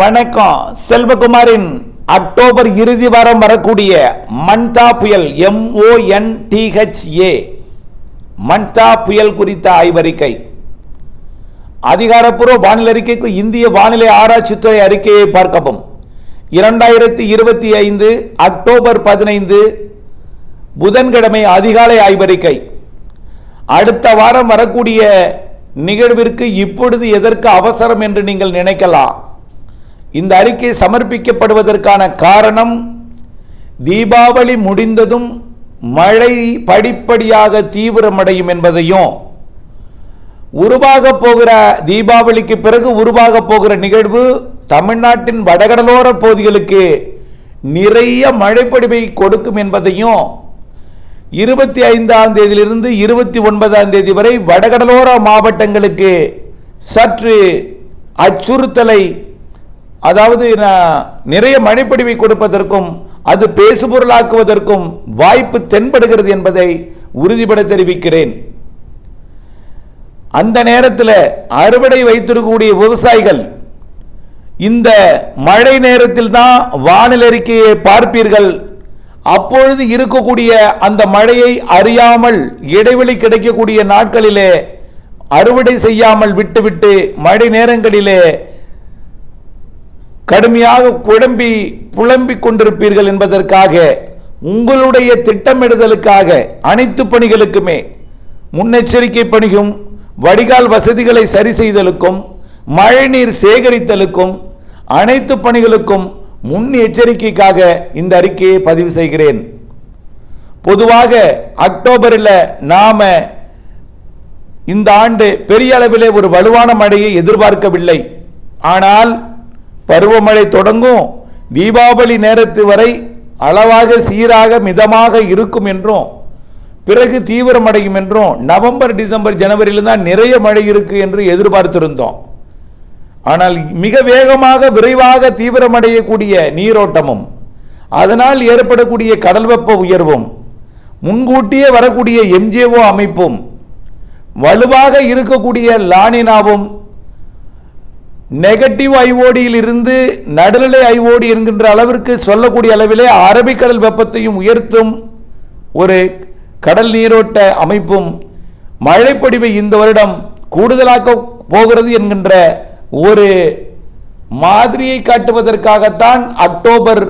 வணக்கம். செல்வகுமாரின் அக்டோபர் இறுதி வாரம் வரக்கூடிய மன்தா புயல் எம்ஓஎன்டிஹெச்ஏ மன்தா புயல் குறித்த ஆய்வறிக்கை. அதிகாரப்பூர்வ வானிலை அறிக்கைக்கு இந்திய வானிலை ஆராய்ச்சித்துறை அறிக்கையை பார்க்கவும். இரண்டாயிரத்தி இருபத்தி ஐந்து அக்டோபர் பதினைந்து புதன்கிழமை அதிகாலை ஆய்வறிக்கை. அடுத்த வாரம் வரக்கூடிய நிகழ்விற்கு இப்பொழுது எதற்கு அவசரம் என்று நீங்கள் நினைக்கலாம்? இந்த அறிக்கை சமர்ப்பிக்கப்படுவதற்கான காரணம் தீபாவளி முடிந்ததும் மழை படிப்படியாக தீவிரமடையும் என்பதையும் உருவாக போகிற தீபாவளிக்கு பிறகு உருவாக போகிற நிகழ்வு தமிழ்நாட்டின் வடகடலோர பகுதிகளுக்கு நிறைய மழைப்படிவை கொடுக்கும் என்பதையும் இருபத்தி ஐந்தாம் தேதியிலிருந்து இருபத்தி ஒன்பதாம் தேதி வரை வடகடலோர மாவட்டங்களுக்கு சற்று அச்சுறுத்தலை அதாவது நிறைய மழைப்பொழிவை கொடுப்பதற்கும் அது பேசுபொருளாக்குவதற்கும் வாய்ப்பு தென்படுகிறது என்பதை உறுதிபட தெரிவிக்கிறேன். அந்த நேரத்தில் அறுவடை வைத்திருக்கக்கூடிய விவசாயிகள் இந்த மழை நேரத்தில் தான் வானிலை அறிக்கையை பார்ப்பீர்கள். அப்பொழுது இருக்கக்கூடிய அந்த மழையை அறியாமல் இடைவெளி கிடைக்கக்கூடிய நாட்களிலே அறுவடை செய்யாமல் விட்டுவிட்டு மழை நேரங்களிலே கடுமையாக குழம்பி புலம்பிக் கொண்டிருப்பீர்கள் என்பதற்காக உங்களுடைய திட்டமிடுதலுக்காக அனைத்து பணிகளுக்குமே முன்னெச்சரிக்கை பணியும் வடிகால் வசதிகளை சரி செய்தலுக்கும் மழைநீர் சேகரித்தலுக்கும் அனைத்து பணிகளுக்கும் முன் எச்சரிக்கைக்காக இந்த அறிக்கையை பதிவு செய்கிறேன். பொதுவாக அக்டோபரில் நாம் இந்த ஆண்டு பெரிய அளவிலே ஒரு வலுவான மழையை எதிர்பார்க்கவில்லை. ஆனால் பருவமழை தொடங்கும் தீபாவளி நேரத்து வரை அளவாக சீராக மிதமாக இருக்கும் என்றும் பிறகு தீவிரமடையும் என்றும் நவம்பர் டிசம்பர் ஜனவரியில் தான் நிறைய மழை இருக்கு என்று எதிர்பார்த்திருந்தோம். ஆனால் மிக வேகமாக விரைவாக தீவிரமடையக்கூடிய நீரோட்டமும் அதனால் ஏற்படக்கூடிய கடல் வெப்ப உயர்வும் முன்கூட்டியே வரக்கூடிய எம்ஜிஓ அமைப்பும் வலுவாக இருக்கக்கூடிய லானினாவும் நெகட்டிவ் ஐஓடியில் இருந்து நடுநிலை ஐஓடி என்கின்ற அளவிற்கு சொல்லக்கூடிய அளவிலே அரபிக்கடல் வெப்பத்தையும் உயர்த்தும் ஒரு கடல் நீரோட்ட அமைப்பும் மழைப்பொடிவை இந்த வருடம் கூடுதலாக்க போகிறது என்கின்ற ஒரு மாதிரியை காட்டுவதற்காகத்தான் அக்டோபர்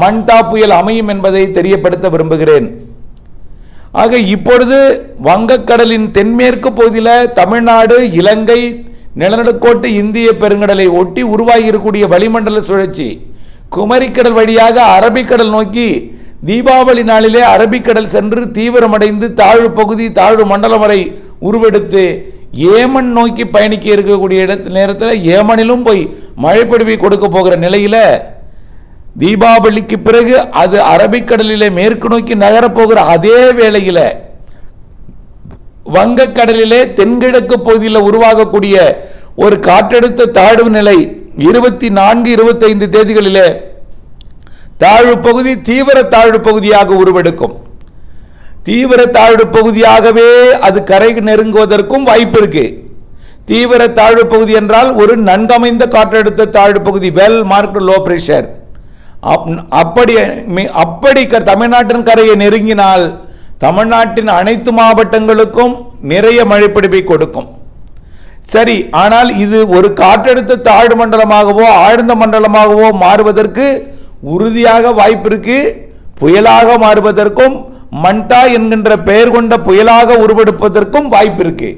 மண்டா புயல் அமையும் என்பதை தெரியப்படுத்த விரும்புகிறேன். ஆக இப்பொழுது வங்கக்கடலின் தென்மேற்கு பகுதியில் தமிழ்நாடு இலங்கை நிலநடுக்கோட்டு இந்திய பெருங்கடலை ஒட்டி உருவாகி இருக்கக்கூடிய வளிமண்டல சுழற்சி குமரிக்கடல் வழியாக அரபிக்கடல் நோக்கி தீபாவளி நாளிலே அரபிக்கடல் சென்று தீவிரமடைந்து தாழ்வு பகுதி தாழ்வு மண்டலம் வரை உருவெடுத்து ஏமன் நோக்கி பயணிக்க இருக்கக்கூடிய இடத்து நேரத்தில் ஏமனிலும் போய் மழைப்பொழிவை கொடுக்க போகிற நிலையில் தீபாவளிக்கு பிறகு அது அரபிக்கடலிலே மேற்கு நோக்கி நகரப்போகிற அதே வேளையில் வங்கக்கடலிலே தென்கிழக்கு பகுதியில் உருவாகக்கூடிய ஒரு காற்றழுத்த தாழ்வு நிலை இருபத்தி நான்கு இருபத்தைந்து தேதிகளிலே தாழ்வு பகுதி தீவிர தாழ்வு பகுதியாக உருவெடுக்கும். தீவிர தாழ்வு பகுதியாகவே அது கரை நெருங்குவதற்கும் வாய்ப்பு இருக்கு. தீவிர தாழ்வு பகுதி என்றால் ஒரு நன்கமைந்த காற்றழுத்த தாழ்வு பகுதி வெல் மார்க்டு லோ பிரஷர் அப்படி மி- அப்படி க- தமிழ்நாட்டின் கரையை நெருங்கினால் தமிழ்நாட்டின் அனைத்து மாவட்டங்களுக்கும் நிறைய மழைப்பிடிப்பை கொடுக்கும். சரி ஆனால் இது ஒரு காற்றழுத்த தாழ்வு மண்டலமாகவோ ஆழ்ந்த மண்டலமாகவோ மாறுவதற்கு உறுதியாக வாய்ப்பிற்கு புயலாக மாறுவதற்கும் மண்டா என்கின்ற பெயர் கொண்ட புயலாக உருவெடுப்பதற்கும் வாய்ப்பிருக்கு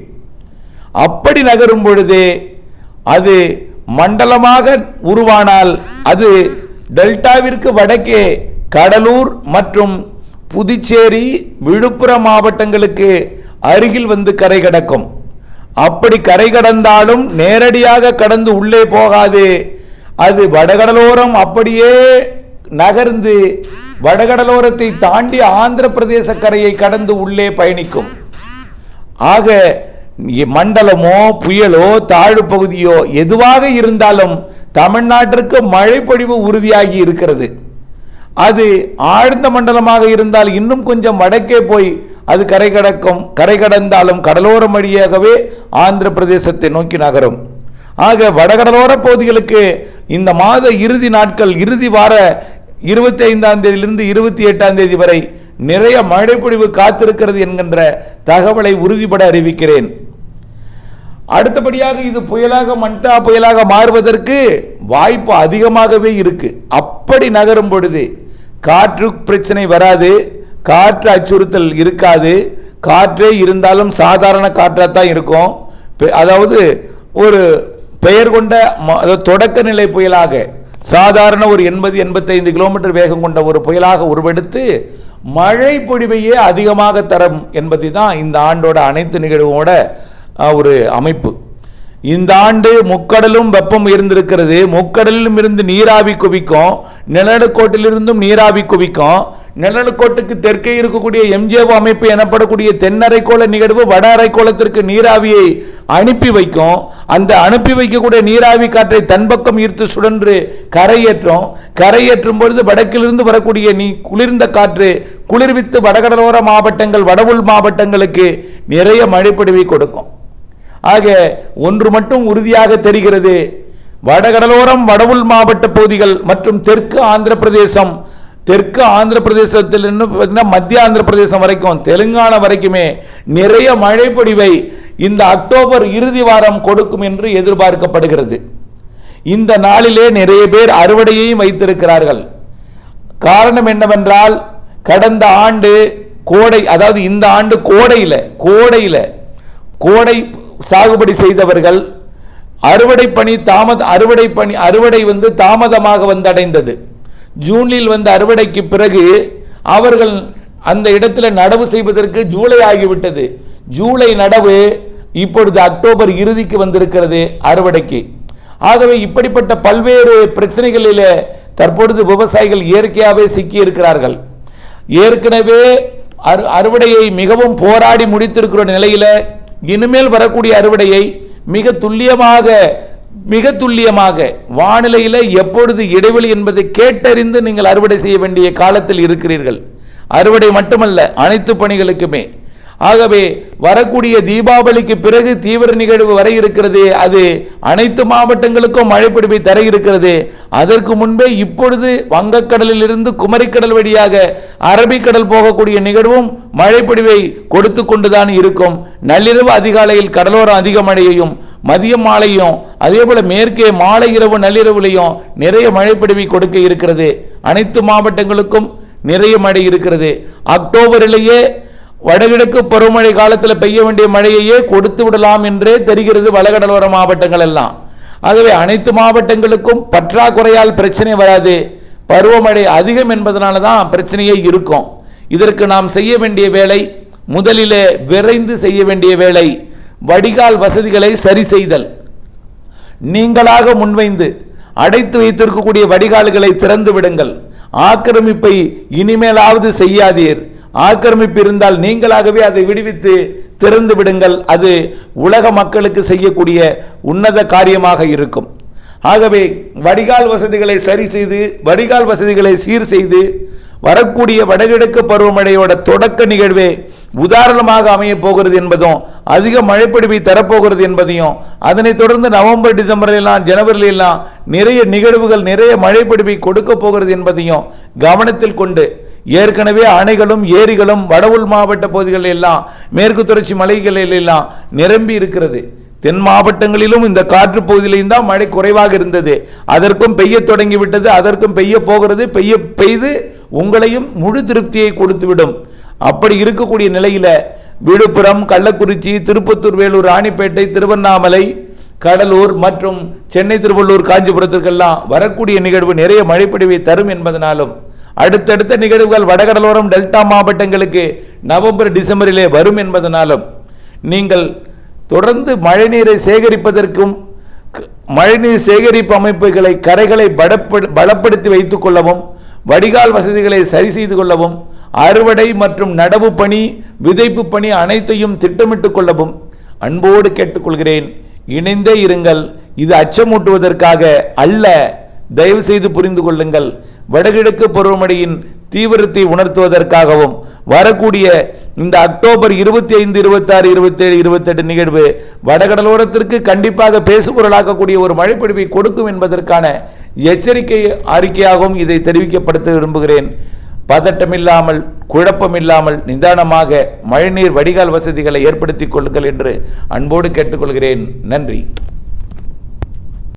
அப்படி நகரும் பொழுது அது மண்டலமாக உருவானால் அது டெல்டாவிற்கு வடக்கே கடலூர் மற்றும் புதுச்சேரி விழுப்புரம் மாவட்டங்களுக்கு அருகில் வந்து கரை கடக்கும். அப்படி கரை கடந்தாலும் நேரடியாக கடந்து உள்ளே போகாது. அது வடகடலோரம் அப்படியே நகர்ந்து வடகடலோரத்தை தாண்டி ஆந்திர பிரதேச கரையை கடந்து உள்ளே பயணிக்கும். ஆக மண்டலமோ புயலோ தாழ்வு பகுதியோ எதுவாக இருந்தாலும் தமிழ்நாட்டிற்கு மழைப்பொழிவு உறுதியாகி இருக்கிறது. அது ஆழ்ந்த மண்டலமாக இருந்தால் இன்னும் கொஞ்சம் வடக்கே போய் அது கரை கடக்கும். கரை கடந்தாலும் கடலோரம் வழியாகவே ஆந்திர பிரதேசத்தை நோக்கி நகரும். ஆக வடகடலோர பகுதிகளுக்கு இந்த மாத இறுதி நாட்கள் இறுதி வார இருபத்தி ஐந்தாம் தேதியிலிருந்து இருபத்தி எட்டாம் தேதி வரை நிறைய மழைப்பொழிவு காத்திருக்கிறது என்கின்ற தகவலை உறுதிபட அறிவிக்கிறேன். அடுத்தபடியாக இது புயலாக மண்டா புயலாக மாறுவதற்கு வாய்ப்பு அதிகமாகவே இருக்கு. அப்படி நகரும் பொழுது காற்று பிரச்சனை வராது காற்று அச்சுறுத்தல் இருக்காது. காற்றே இருந்தாலும் சாதாரண காற்றாக தான் இருக்கும். பெ- அதாவது ஒரு பெயர் கொண்ட ம- அதாவது தொடக்க நிலை புயலாக சாதாரண ஒரு எண்பது எண்பத்தைந்து கிலோமீட்டர் வேகம் கொண்ட ஒரு புயலாக உருவெடுத்து மழை பொழிவையே அதிகமாக தரும் என்பது தான் இந்த ஆண்டோட அனைத்து நிகழ்வோட ஒரு அமைப்பு. இந்த ஆண்டு முக்கடலும் வெப்பம் இருந்திருக்கிறது. முக்கடலிலும் இருந்து நீராவி குவிக்கும். நிலநடுக்கோட்டிலிருந்தும் நீராவி குவிக்கும். நிலநடுக்கோட்டுக்கு தெற்கே இருக்கக்கூடிய எம்ஜிஓ அமைப்பு எனப்படக்கூடிய தென்னரைக்கோள நிகழ்வு வட அரைக்கோளத்திற்கு நீராவியை அனுப்பி வைக்கும். அந்த அனுப்பி வைக்கக்கூடிய நீராவி காற்றை தன்பக்கம் ஈர்த்து சுழன்று கரையேற்றும். கரையேற்றும் பொழுது வடக்கிலிருந்து வரக்கூடிய நீ குளிர்ந்த காற்று குளிர்வித்து வடகடலோர மாவட்டங்கள் வடவுள் மாவட்டங்களுக்கு நிறைய மழைப்பொழிவை கொடுக்கும். ஆக ஒன்று மட்டும் உறுதியாக தெரிகிறது. வடகடலோரம் வடவுள் மாவட்ட பகுதிகள் மற்றும் தெற்கு ஆந்திர பிரதேசம் தெற்கு ஆந்திர பிரதேசத்தில் பார்த்தீங்கன்னா மத்திய ஆந்திர பிரதேசம் வரைக்கும் தெலுங்கானா வரைக்குமே நிறைய மழைப்பொழிவை இந்த அக்டோபர் இறுதி வாரம் கொடுக்கும் என்று எதிர்பார்க்கப்படுகிறது. இந்த நாளிலே நிறைய பேர் அறுவடையையும் வைத்திருக்கிறார்கள். காரணம் என்னவென்றால் கடந்த ஆண்டு கோடை அதாவது இந்த ஆண்டு கோடையில் கோடையில் கோடை சாகுபடி செய்தவர்கள் அறுவடை பணி தாமத அறுவடை பணி அறுவடை வந்து தாமதமாக வந்தடைந்தது. ஜூனில் வந்த அறுவடைக்கு பிறகு அவர்கள் அந்த இடத்துல நடவு செய்வதற்கு ஜூலை ஆகிவிட்டது. ஜூலை நடவு இப்பொழுது அக்டோபர் இறுதிக்கு வந்திருக்கிறது அறுவடைக்கு. ஆகவே இப்படிப்பட்ட பல்வேறு பிரச்சனைகளில் தற்பொழுது விவசாயிகள் இயற்கையாகவே சிக்கி இருக்கிறார்கள் ஏற்கனவே அறு அறுவடையை மிகவும் போராடி முடித்திருக்கிற நிலையில் இனிமேல் வரக்கூடிய அறுவடையை மிக துல்லியமாக மிக துல்லியமாக வானிலையில் எப்பொழுது இடைவெளி என்பதை கேட்டறிந்து நீங்கள் அறுவடை செய்ய வேண்டிய காலத்தில் இருக்கிறீர்கள். அறுவடை மட்டுமல்ல அனைத்து பணிகளுக்குமே. ஆகவே வரக்கூடிய தீபாவளிக்கு பிறகு தீவிர நிகழ்வு வர இருக்கிறது. அது அனைத்து மாவட்டங்களுக்கும் மழைப்பிடிப்பை தர இருக்கிறது. அதற்கு முன்பே இப்பொழுது வங்கக்கடலில் இருந்து குமரிக்கடல் வழியாக அரபிக்கடல் போகக்கூடிய நிகழ்வும் மழைப்பிடிவை கொடுத்து கொண்டுதான் இருக்கும். நள்ளிரவு அதிகாலையில் கடலோரம் அதிக மழையையும் மதியம் மாலையும் அதே போல மேற்கே மாலை இரவு நள்ளிரவுலையும் நிறைய மழைப்பிடிவை கொடுக்க இருக்கிறது. அனைத்து மாவட்டங்களுக்கும் நிறைய மழை இருக்கிறது. அக்டோபரிலேயே வடகிழக்கு பருவமழை காலத்தில் பெய்ய வேண்டிய மழையையே கொடுத்து விடலாம் என்றே தெரிகிறது வளகடலோர மாவட்டங்கள் எல்லாம். ஆகவே அனைத்து மாவட்டங்களுக்கும் பற்றாக்குறையால் பிரச்சனை வராது. பருவமழை அதிகம் என்பதனால தான் பிரச்சனையே இருக்கும். இதற்கு நாம் செய்ய வேண்டிய வேலை முதலிலே விரைந்து செய்ய வேண்டிய வேலை வடிகால் வசதிகளை சரி செய்தல். நீங்களாக முன்வைந்து அடைத்து வைத்திருக்கக்கூடிய வடிகால்களை திறந்து விடுங்கள். ஆக்கிரமிப்பை இனிமேலாவது செய்யாதீர். ஆக்கிரமிப்பு இருந்தால் நீங்களாகவே அதை விடுவித்து திறந்து விடுங்கள். அது உலக மக்களுக்கு செய்யக்கூடிய உன்னத காரியமாக இருக்கும். ஆகவே வடிகால் வசதிகளை சரி செய்து வடிகால் வசதிகளை சீர் செய்து வரக்கூடிய வடகிழக்கு பருவமழையோட தொடக்க நிகழ்வே உதாரணமாக அமைய போகிறது என்பதும் அதிக மழைப்பிடிவை தரப்போகிறது என்பதையும் அதனைத் தொடர்ந்து நவம்பர் டிசம்பரிலெல்லாம் ஜனவரியிலெல்லாம் நிறைய நிகழ்வுகள் நிறைய மழைப்பிடிவை கொடுக்க போகிறது என்பதையும் கவனத்தில் கொண்டு ஏற்கனவே அணைகளும் ஏரிகளும் வடவுள் மாவட்ட பகுதிகளில் எல்லாம் மேற்கு தொடர்ச்சி மலைகளில் எல்லாம் நிரம்பி இருக்கிறது. தென் மாவட்டங்களிலும் இந்த காற்று பகுதியிலையும் தான் மழை குறைவாக இருந்தது. அதற்கும் பெய்ய தொடங்கிவிட்டது அதற்கும் பெய்ய போகிறது பெய்ய பெய்து உங்களையும் முழு திருப்தியை கொடுத்துவிடும். அப்படி இருக்கக்கூடிய நிலையில விழுப்புரம் கள்ளக்குறிச்சி திருப்பத்தூர் வேலூர் ராணிப்பேட்டை திருவண்ணாமலை கடலூர் மற்றும் சென்னை திருவள்ளூர் காஞ்சிபுரத்திற்கெல்லாம் வரக்கூடிய நிகழ்வு நிறைய மழைப்பொழிவை தரும் என்பதனாலும் அடுத்தடுத்த நிகழ்வுகள் வடகடலோரம் டெல்டா மாவட்டங்களுக்கு நவம்பர் டிசம்பரிலே வரும் என்பதனாலும் நீங்கள் தொடர்ந்து மழைநீரை சேகரிப்பதற்கும் க- மழைநீர் சேகரிப்பு அமைப்புகளை கரைகளை பலப்படுத்தி வைத்துக் கொள்ளவும் வடிகால் வசதிகளை சரி செய்து கொள்ளவும் அறுவடை மற்றும் நடவு பணி விதைப்பு பணி அனைத்தையும் திட்டமிட்டுக் கொள்ளவும் அன்போடு கேட்டுக்கொள்கிறேன். இணைந்தே இருங்கள். இது அச்சமூட்டுவதற்காக அல்ல. தயவு செய்து புரிந்து கொள்ளுங்கள். வடகிழக்கு பருவமழையின் தீவிரத்தை உணர்த்துவதற்காகவும் வரக்கூடிய இந்த அக்டோபர் இருபத்தி ஐந்து இருபத்தாறு இருபத்தேழு இருபத்தெட்டு நிகழ்வு வடகடலோரத்திற்கு கண்டிப்பாக பேசுபொருளாக்கக்கூடிய ஒரு மழைப்பிடிவை கொடுக்கும் என்பதற்கான எச்சரிக்கை அறிக்கையாகவும் இதை தெரிவிக்கப்படுத்த விரும்புகிறேன். பதட்டமில்லாமல் குழப்பமில்லாமல் நிதானமாக மழைநீர் வடிகால் வசதிகளை ஏற்படுத்திக் கொள்ளுங்கள் என்று அன்போடு கேட்டுக்கொள்கிறேன். நன்றி.